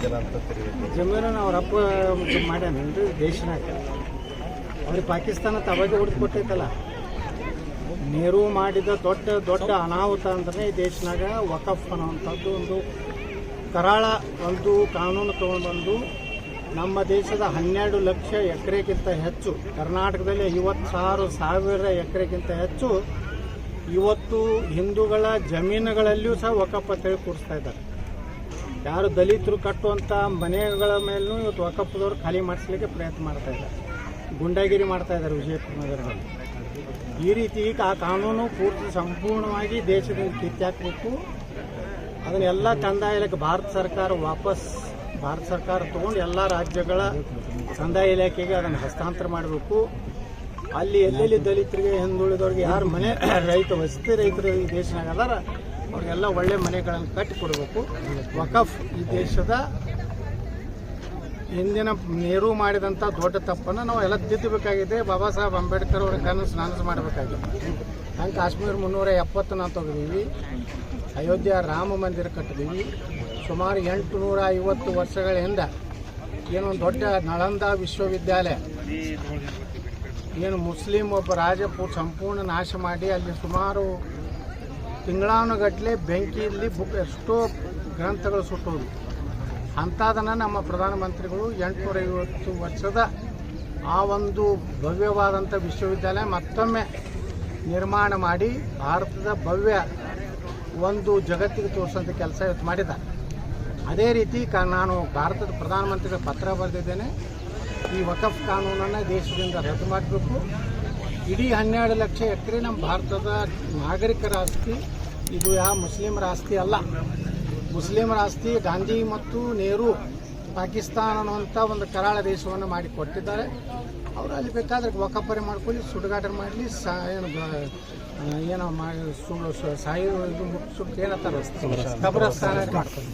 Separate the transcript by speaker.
Speaker 1: ಜನ
Speaker 2: ಜಮೀನನ್ನು ಅವ್ರ ಅಪ್ಪ ಮಾಡ್ಯಾನೇನ್ರಿ ದೇಶನಾಗ. ಅವ್ರಿಗೆ ಪಾಕಿಸ್ತಾನ ತವಾಗಿ ಹೊಡೆದು ಕೊಟ್ಟೈತಲ್ಲ ನೆಹರು ಮಾಡಿದ ದೊಡ್ಡ ದೊಡ್ಡ ಅನಾಹುತ ಅಂದ್ರೆ ಈ ದೇಶನಾಗ ವಕಫ್ ಅನ್ನುವಂಥದ್ದು ಒಂದು ಕರಾಳ ಒಂದು ಕಾನೂನು ತಗೊಂಡ್ಬಂದು ನಮ್ಮ ದೇಶದ ಹನ್ನೆರಡು ಲಕ್ಷ ಎಕರೆಗಿಂತ ಹೆಚ್ಚು, ಕರ್ನಾಟಕದಲ್ಲಿ ಐವತ್ತಾರು ಸಾವಿರ ಎಕರೆಗಿಂತ ಹೆಚ್ಚು ಇವತ್ತು ಹಿಂದೂಗಳ ಜಮೀನುಗಳಲ್ಲಿಯೂ ಸಹ ವಕಫ್ ತಿಳಿ ಕೂರಿಸ್ತಾ ಇದ್ದಾರೆ. ಯಾರು ದಲಿತರು ಕಟ್ಟುವಂಥ ಮನೆಗಳ ಮೇಲೂ ಇವತ್ತು ವಕಫದವ್ರು ಖಾಲಿ ಮಾಡಿಸ್ಲಿಕ್ಕೆ ಪ್ರಯತ್ನ ಮಾಡ್ತಾ ಇದ್ದಾರೆ. ಗುಂಡಾಗಿರಿ ಮಾಡ್ತಾ ಇದ್ದಾರೆ ವಿಜಯಪುರ ನಗರದಲ್ಲಿ. ಈ ರೀತಿ ಈಗ ಆ ಕಾನೂನು ಪೂರ್ತಿ ಸಂಪೂರ್ಣವಾಗಿ ದೇಶದಲ್ಲಿ ಕಿತ್ತಾಕಬೇಕು ಅದನ್ನೆಲ್ಲ ಕಂದಾಯ ಇಲಾಖೆ, ಭಾರತ ಸರ್ಕಾರ ವಾಪಸ್ ಭಾರತ ಸರ್ಕಾರ ತೊಗೊಂಡು ಎಲ್ಲ ರಾಜ್ಯಗಳ ಕಂದಾಯ ಇಲಾಖೆಗೆ ಅದನ್ನು ಹಸ್ತಾಂತರ ಮಾಡಬೇಕು. ಅಲ್ಲಿ ಎಲ್ಲೆಲ್ಲಿ ದಲಿತರಿಗೆ ಹಿಂದುಳಿದವ್ರಿಗೆ ಯಾರು ಮನೆ, ರೈತ, ವಸತಿ ರೈತರು ಈ ದೇಶನಾಗ ಅದಾರ ಅವ್ರಿಗೆಲ್ಲ ಒಳ್ಳೆ ಮನೆಗಳನ್ನು ಕಟ್ಟಿ ಕೊಡಬೇಕು ವಕಫ್ ಈ ದೇಶದ ಹಿಂದಿನ ನೆಹರು ಮಾಡಿದಂಥ ದೊಡ್ಡ ತಪ್ಪನ್ನು ನಾವು ಎಲ್ಲ ತಿದ್ದಬೇಕಾಗಿದೆ. ಬಾಬಾ ಸಾಹೇಬ್ ಅಂಬೇಡ್ಕರ್ ಅವ್ರ ಕನಸು ನನಸು ಮಾಡಬೇಕಾಗಿದೆ. ಹಂಗೆ ಕಾಶ್ಮೀರ ಮುನ್ನೂರ ಎಪ್ಪತ್ತು ನಾವು ತೆಗೆದೀವಿ ಅಯೋಧ್ಯ ರಾಮ ಮಂದಿರ ಕಟ್ಟಿದೀವಿ. ಸುಮಾರು ಎಂಟು ನೂರ ಐವತ್ತು ವರ್ಷಗಳ ಹಿಂದೆ ಏನೊಂದು ದೊಡ್ಡ ನಳಂದ ವಿಶ್ವವಿದ್ಯಾಲಯ. ಏನು ಮುಸ್ಲಿಂ ಒಬ್ಬ ರಾಜಪೂ ಸಂಪೂರ್ಣ ನಾಶ ಮಾಡಿ ಅಲ್ಲಿ ಸುಮಾರು ತಿಂಗಳಾನುಗಟ್ಟಲೆ ಬೆಂಕಿಯಲ್ಲಿ ಬುಕ್ ಎಷ್ಟೋ ಗ್ರಂಥಗಳು ಸುಟ್ಟೋದು ಅಂಥದನ್ನು ನಮ್ಮ ಪ್ರಧಾನಮಂತ್ರಿಗಳು ಎಂಟುನೂರ ಐವತ್ತು ವರ್ಷದ ಆ ಒಂದು ಭವ್ಯವಾದಂಥ ವಿಶ್ವವಿದ್ಯಾಲಯ ಮತ್ತೊಮ್ಮೆ ನಿರ್ಮಾಣ ಮಾಡಿ ಭಾರತದ ಭವ್ಯ ಒಂದು ಜಗತ್ತಿಗೆ ತೋರಿಸೋಂಥ ಕೆಲಸ ಇವತ್ತು ಮಾಡಿದ್ದಾರೆ. ಅದೇ ರೀತಿ ಕ ನಾನು ಭಾರತದ ಪ್ರಧಾನಮಂತ್ರಿಗಳ ಪತ್ರ ಬರೆದಿದ್ದೇನೆ. ಈ ವಕಫ್ ಕಾನೂನನ್ನು ದೇಶದಿಂದ ರದ್ದು ಮಾಡಬೇಕು. ಇಡೀ ಹನ್ನೆರಡು ಲಕ್ಷ ಎಕರೆ ನಮ್ಮ ಭಾರತದ ನಾಗರಿಕರ ಆಸ್ತಿ ಇದು ಯಾವ ಮುಸ್ಲಿಮರ ಆಸ್ತಿ ಅಲ್ಲ. ಮುಸ್ಲಿಮರ ಆಸ್ತಿ ಗಾಂಧಿ ಮತ್ತು ನೆಹರು ಪಾಕಿಸ್ತಾನ ಅನ್ನುವಂಥ ಒಂದು ಕರಾಳ ದೇಶವನ್ನು ಮಾಡಿ ಕೊಟ್ಟಿದ್ದಾರೆ ಅವರು ಅಲ್ಲಿ ಬೇಕಾದ್ರೆ ವಕಫರಿ ಮಾಡ್ಕೊಳ್ಳಿ ಸುಡುಗಾಟ ಮಾಡಲಿ ಸಾ ಏನು ಏನೋ ಮಾಡಿ ಸುಳ್ಳು ಸಾಯಿ ಇದು ಮುಟ್ಟು ಸುಟ್ಟು ಏನತ್ತಾರೆ ಕಬ್ರಸ್ತಾನ. ಮಾಡ್ತಾರೆ